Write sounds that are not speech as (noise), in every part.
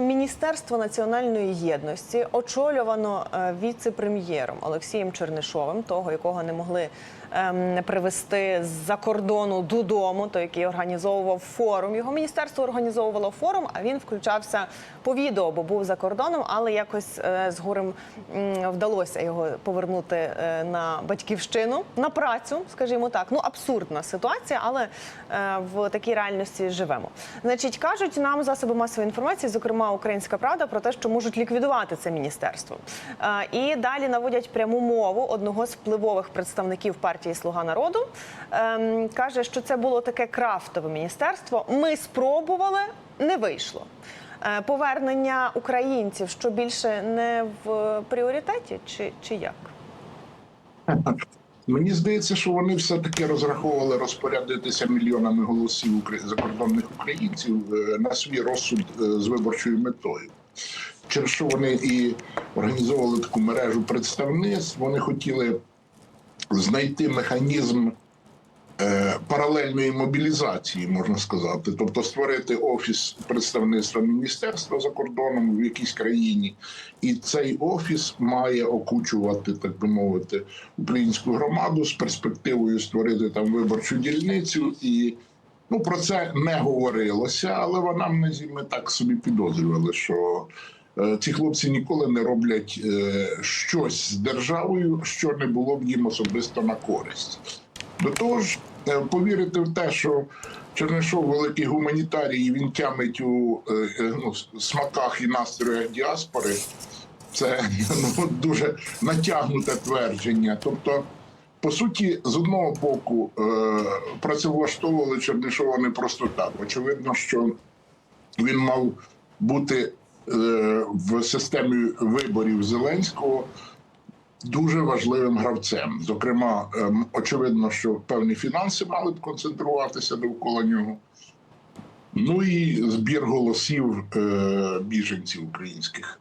Міністерство національної єдності очолювано е, віце-прем'єром Олексієм Чернишовим, того якого не могли привезти з-за кордону додому, той, який організовував форум. Його міністерство організовувало форум, а він включався по відео, бо був за кордоном, але якось е, з горем вдалося його повернути е, на батьківщину на працю, скажімо так. Ну абсурдна ситуація, але е, в такій реальності живемо. Значить, кажуть нам засоби масової інформації, зокрема Українська Правда, про те, що можуть ліквідувати це міністерство. І далі наводять пряму мову одного з впливових представників партії Слуга народу. Ем, Каже, що це було таке крафтове міністерство. Ми спробували, не вийшло. Е, Повернення українців що більше не в пріоритеті, чи, чи як? Мені здається, що вони все-таки розраховували розпорядитися мільйонами голосів закордонних українців е, на свій розсуд е, з виборчою метою. Через що вони і організовували таку мережу представництв, вони хотіли знайти механізм е, паралельної мобілізації, можна сказати, тобто створити офіс представництва міністерства за кордоном в якійсь країні, і цей офіс має окучувати, так би мовити, українську громаду з перспективою створити там виборчу дільницю і. Ну, про це не говорилося, але в анамнезі ми так собі підозрювали, що ці хлопці ніколи не роблять е, щось з державою, що не було б їм особисто на користь. До того ж, е, повірити в те, що Чернишов великий гуманітарій, і він тямить у е, е, ну, смаках і настроях діаспори, це (laughs) ну, дуже натягнуте твердження. Тобто, по суті, з одного боку, е, працевлаштовували Чернишова не просто так. Очевидно, що він мав бути е, в системі виборів Зеленського дуже важливим гравцем. Зокрема, ем, очевидно, що певні фінанси мали б концентруватися довкола нього. Ну і збір голосів е, біженців українських.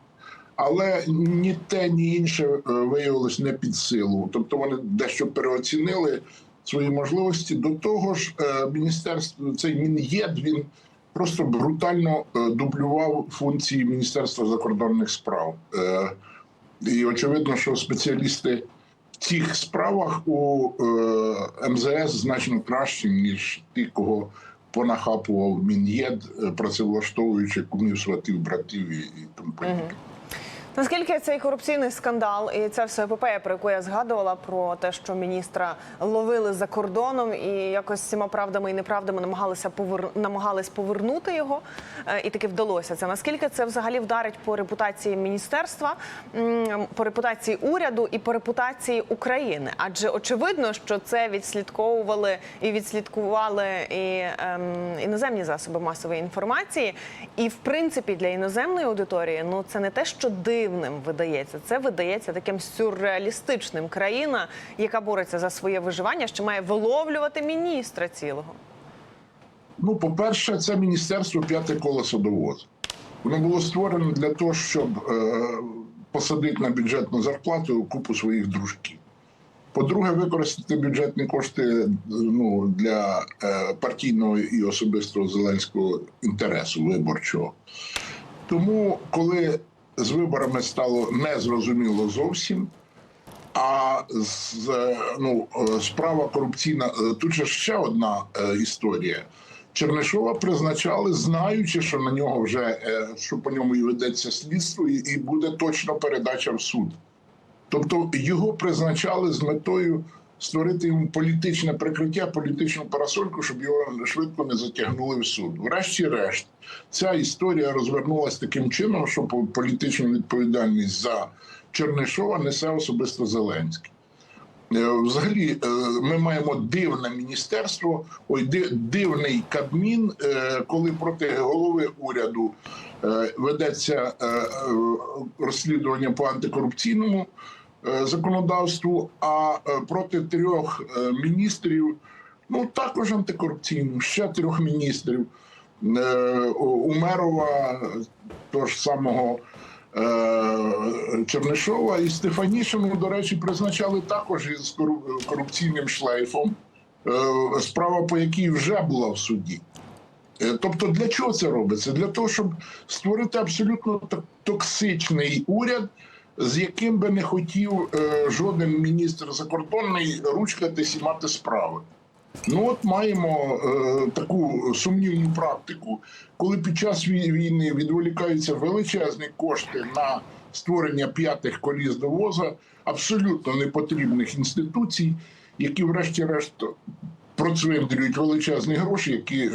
Але ні те, ні інше е, виявилось не під силу. Тобто вони дещо переоцінили свої можливості. До того ж, е, міністерство цей мін'єд він просто брутально е, дублював функції Міністерства закордонних справ. Е, і очевидно, що спеціалісти в цих справах у е, МЗС значно кращі, ніж ті, кого понахапував Мін'єд, працевлаштовуючи кумів, сватів, братів і, і тому подібне. Наскільки цей корупційний скандал і ця вся епопея, про яку я згадувала, про те, що міністра ловили за кордоном і якось всіма правдами і неправдами намагалися повер... намагались повернути його, е, і таки вдалося це. Наскільки це взагалі вдарить по репутації міністерства, по репутації уряду і по репутації України? Адже очевидно, що це відслідковували і відслідкували і ем, іноземні засоби масової інформації. І в принципі для іноземної аудиторії ну це не те, що дивним видається, це видається таким сюрреалістичним. Країна, яка бореться за своє виживання, що має виловлювати міністра цілого. Ну, по-перше, це міністерство п'яте колесо довозу. Воно було створено для того, щоб е, посадити на бюджетну зарплату купу своїх дружків. По-друге, використати бюджетні кошти ну, для е, партійного і особистого зеленського інтересу виборчого. Тому, коли з виборами стало незрозуміло зовсім, а з, е, ну, е, справа корупційна, е, тут же ще одна історія. Чернишова призначали, знаючи, що на нього вже що по ньому і ведеться слідство, і буде точно передача в суд. Тобто його призначали з метою створити йому політичне прикриття, політичну парасольку, щоб його швидко не затягнули в суд. Врешті-решт, ця історія розвернулася таким чином, що політичну відповідальність за Чернишова несе особисто Зеленський. Е, Взагалі, е, ми маємо дивне міністерство, ой, дивний кабмін, е, коли проти голови уряду ведеться розслідування по антикорупційному законодавству, а е, проти трьох е, міністрів, ну також антикорупційним, ще трьох міністрів. Е, Умерова, того ж самого е, Чернишова і Стефанішину, до речі, призначали також із кору- корупційним шлейфом, е, справа по якій вже була в суді. Е, Тобто, для чого це робиться? Для того, щоб створити абсолютно токсичний уряд, з яким би не хотів е, жоден міністр закордонний ручкатись і мати справи. Ну от маємо е, таку сумнівну практику, коли під час війни відволікаються величезні кошти на створення п'ятих коліс до воза, абсолютно непотрібних інституцій, які, врешті-решт, процвиндрюють величезні гроші, які е,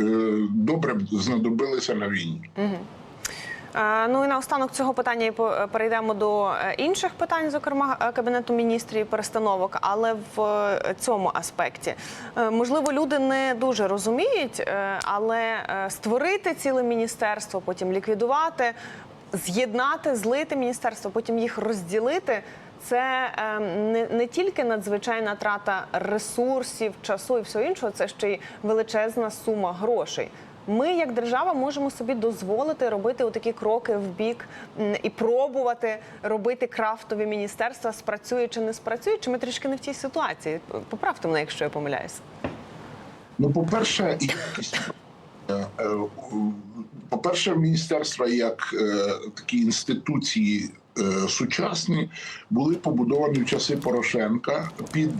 добре знадобилися на війні. Е, Ну і наостанок цього питання і по- перейдемо до е, інших питань, зокрема е, кабінету міністрів і перестановок. Але в е, цьому аспекті Е, можливо люди не дуже розуміють, е, але е, створити ціле міністерство, потім ліквідувати, з'єднати, злити міністерство, потім їх розділити. Це е, не, не тільки надзвичайна трата ресурсів, часу і всього іншого, це ще й величезна сума грошей. Ми, як держава, можемо собі дозволити робити отакі кроки в бік і пробувати робити крафтові міністерства, спрацює чи не спрацює. Чи ми трішки не в тій ситуації? Поправте мене, якщо я помиляюся. Ну, по-перше, е, е, По-перше, міністерства як е, такі інституції сучасні були побудовані в часи Порошенка під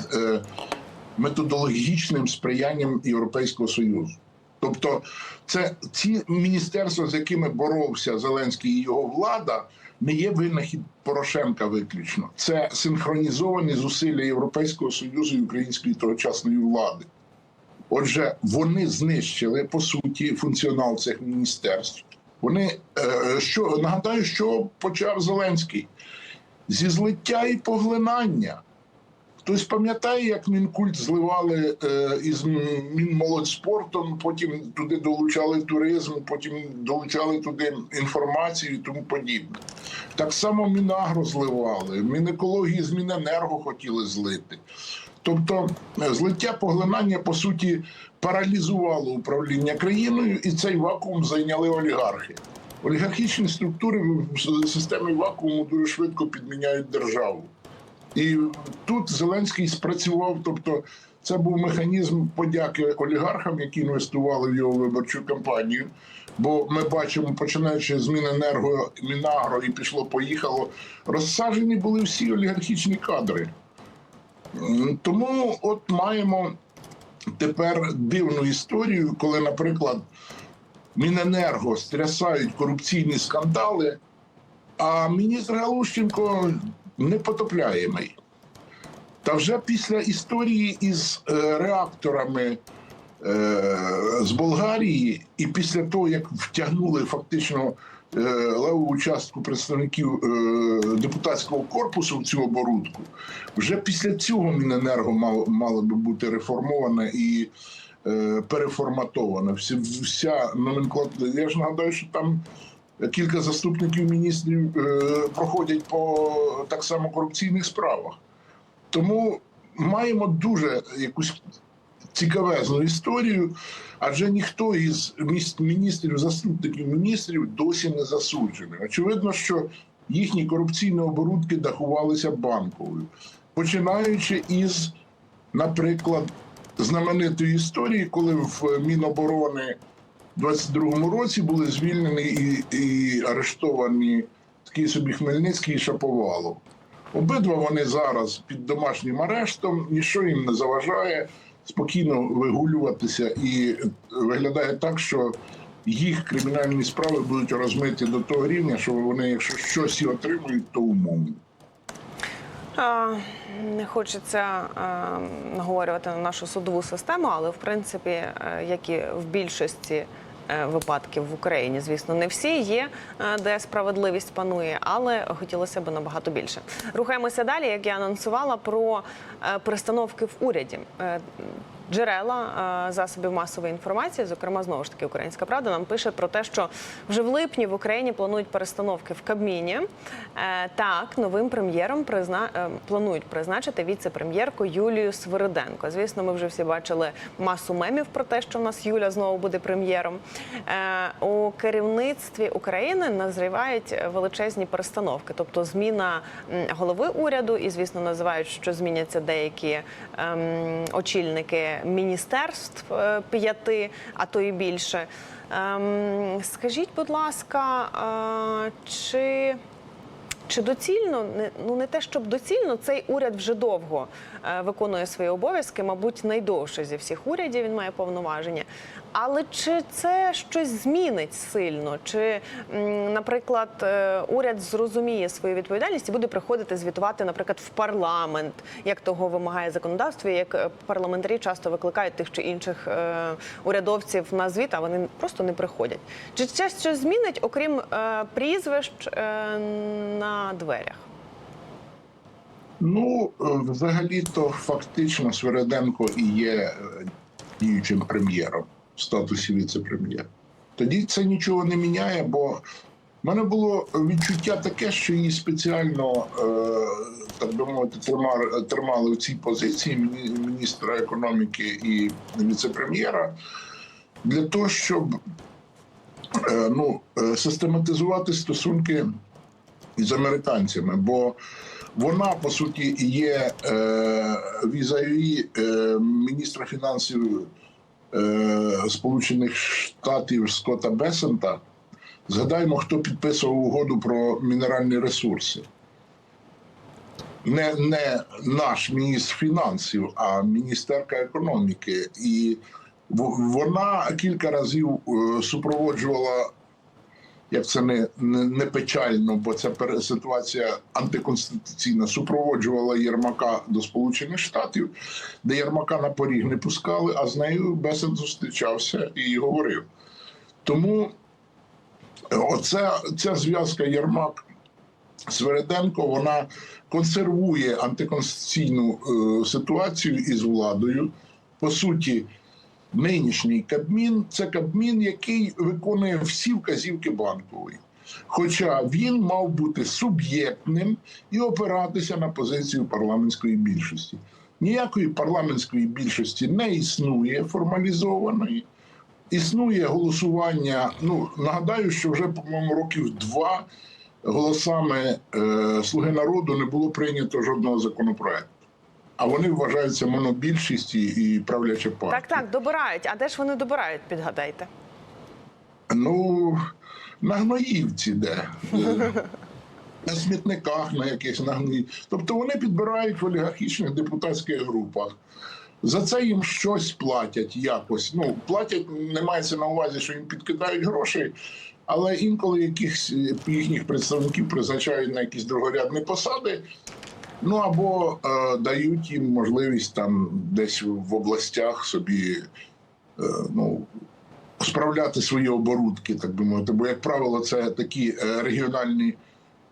методологічним сприянням Європейського Союзу. Тобто, це ці міністерства, з якими боровся Зеленський і його влада, не є винахід Порошенка виключно. Це синхронізовані зусилля Європейського Союзу і української тогочасної влади. Отже, вони знищили по суті функціонал цих міністерств. Вони е, що нагадаю, що почав Зеленський зі злиття і поглинання. Хтось пам'ятає, як Мінкульт зливали е, із Мінмолодьспортом, потім туди долучали туризм, потім долучали туди інформацію і тому подібне. Так само Мінагро зливали, Мінекології з Міненерго хотіли злити. Тобто е, злиття поглинання по суті паралізувало управління країною, і цей вакуум зайняли олігархи. Олігархічні структури в системі вакууму дуже швидко підміняють державу. І тут Зеленський спрацював. Тобто, це був механізм подяки олігархам, які інвестували в його виборчу кампанію. Бо ми бачимо, починаючи з Міненерго, Мінагро і пішло, поїхало, розсаджені були всі олігархічні кадри. Тому от маємо тепер дивну історію, коли, наприклад, Міненерго стрясають корупційні скандали, а міністр Галущенко непотопляємий. Та вже після історії із е, реакторами е, з Болгарії, і після того, як втягнули фактично е, леву частку представників депутатського корпусу в цю оборудку, вже після цього Міненерго мало, мало би бути реформоване і переформатоване. Вся, вся номенклатура. Я ж нагадаю, що там кілька заступників міністрів е, проходять по так само корупційних справах. Тому маємо дуже якусь цікавезну історію, адже ніхто із міністрів, заступників міністрів досі не засуджений. Очевидно, що їхні корупційні оборудки дахувалися банковою, починаючи із, наприклад, знаменитої історії, коли в Міноборони 22-му році були звільнені і, і арештовані такий собі Хмельницький і Шаповалов. Обидва вони зараз під домашнім арештом, нічого їм не заважає спокійно вигулюватися, і виглядає так, що їх кримінальні справи будуть розмиті до того рівня, що вони, якщо щось і отримують, то умовно. Не хочеться наговорювати на нашу судову систему, але в принципі, е, як і в більшості е, випадків в Україні, звісно, не всі є, е, де справедливість панує, але хотілося б набагато більше. Рухаємося далі. Як я анонсувала про е, перестановки в уряді. Е, Джерела е, засобів масової інформації, зокрема знову ж таки Українська Правда, нам пише про те, що вже в липні в Україні планують перестановки в Кабміні. Е, Так, новим прем'єром призна... е, планують призначити віце-прем'єрку Юлію Свириденко. Звісно, ми вже всі бачили масу мемів про те, що в нас Юля знову буде прем'єром. Е, У керівництві України назрівають величезні перестановки, тобто зміна голови уряду, і звісно називають, що зміняться деякі ем, очільники міністерств е, п'яти, а то і більше. Ем, скажіть, будь ласка, е, чи чи доцільно ну не те, щоб доцільно, цей уряд вже довго виконує свої обов'язки, мабуть, найдовше зі всіх урядів він має повноваження. Але чи це щось змінить сильно? Чи, наприклад, е, уряд зрозуміє свою відповідальність і буде приходити звітувати, наприклад, в парламент, як того вимагає законодавство, як е, парламентарі часто викликають тих чи інших е, урядовців на звіт, а вони просто не приходять. Чи це щось змінить, окрім прізвищ на дверях? Ну, взагалі-то фактично Свереденко і є діючим прем'єром в статусі віце-прем'єра. Тоді це нічого не міняє, бо в мене було відчуття таке, що її спеціально, е, так би мовити, тримали, в цій позиції міністра економіки і віце-прем'єра для того, щоб е, ну, е, систематизувати стосунки з американцями, бо вона по суті є візаві міністра фінансів Сполучених Штатів Скотта Бесента. Згадаємо, хто підписував угоду про мінеральні ресурси. Не, не наш міністр фінансів, а міністерка економіки. І вона кілька разів е, супроводжувала як це не, не, не печально, бо ця ситуація антиконституційна супроводжувала Єрмака до Сполучених Штатів, де Єрмака на поріг не пускали, а з нею Бесед зустрічався і говорив. Тому оця ця зв'язка Єрмак. Свереденко вона консервує антиконституційну е, ситуацію із владою. По суті, нинішній Кабмін це Кабмін, який виконує всі вказівки банкової. Хоча він мав бути суб'єктним і опиратися на позицію парламентської більшості. Ніякої парламентської більшості не існує формалізованої. Існує голосування. Ну нагадаю, що вже по-моєму років два голосами е, Слуги народу не було прийнято жодного законопроекту. А вони вважаються монобільшістю і правляча партія. Так, так, добирають. А де ж вони добирають? Підгадайте. Ну, на гноївці де. Е, На смітниках, на якихось на гноїв. Тобто вони підбирають в олігархічних депутатських групах. За це їм щось платять якось. Ну, платять, не мається на увазі, що їм підкидають гроші, але інколи якихось їхніх представників призначають на якісь другорядні посади. Ну або е, дають їм можливість там десь в областях собі е, ну, справляти свої оборудки, так би мовити. Бо, як правило, це такі е, регіональні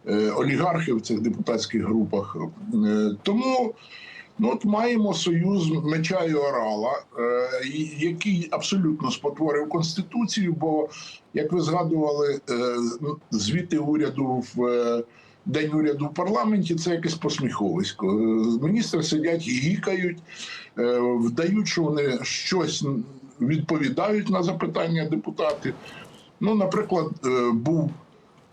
е, олігархи в цих депутатських групах. Е, Тому ну, от маємо союз меча і орала, е, який абсолютно спотворив конституцію. Бо, як ви згадували, е, звіти уряду в. е, День уряду в парламенті це якесь посміховисько. Міністри сидять гікають, е, вдають, що вони щось відповідають на запитання депутатів. Ну, наприклад, е, був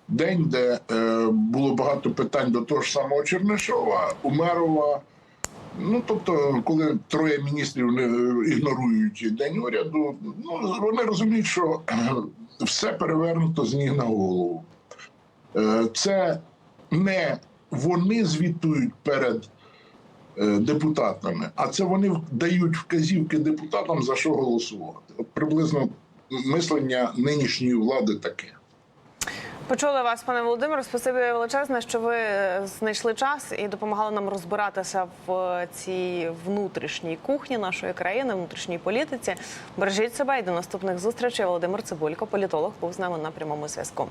день, де е, було багато питань до того ж самого Чернишова, Умерова. Ну, тобто, коли троє міністрів не ігнорують день уряду, ну вони розуміють, що (clears throat) все перевернуто з ніг на голову. Це не вони звітують перед е, депутатами, а це вони дають вказівки депутатам за що голосувати. От приблизно мислення нинішньої влади таке. Почули вас, пане Володимире. Спасибі величезне, що ви е, знайшли час і допомагали нам розбиратися в цій внутрішній кухні нашої країни, внутрішній політиці. Бережіть себе і до наступних зустрічей. Володимир Цибулько, політолог, був з нами на прямому зв'язку.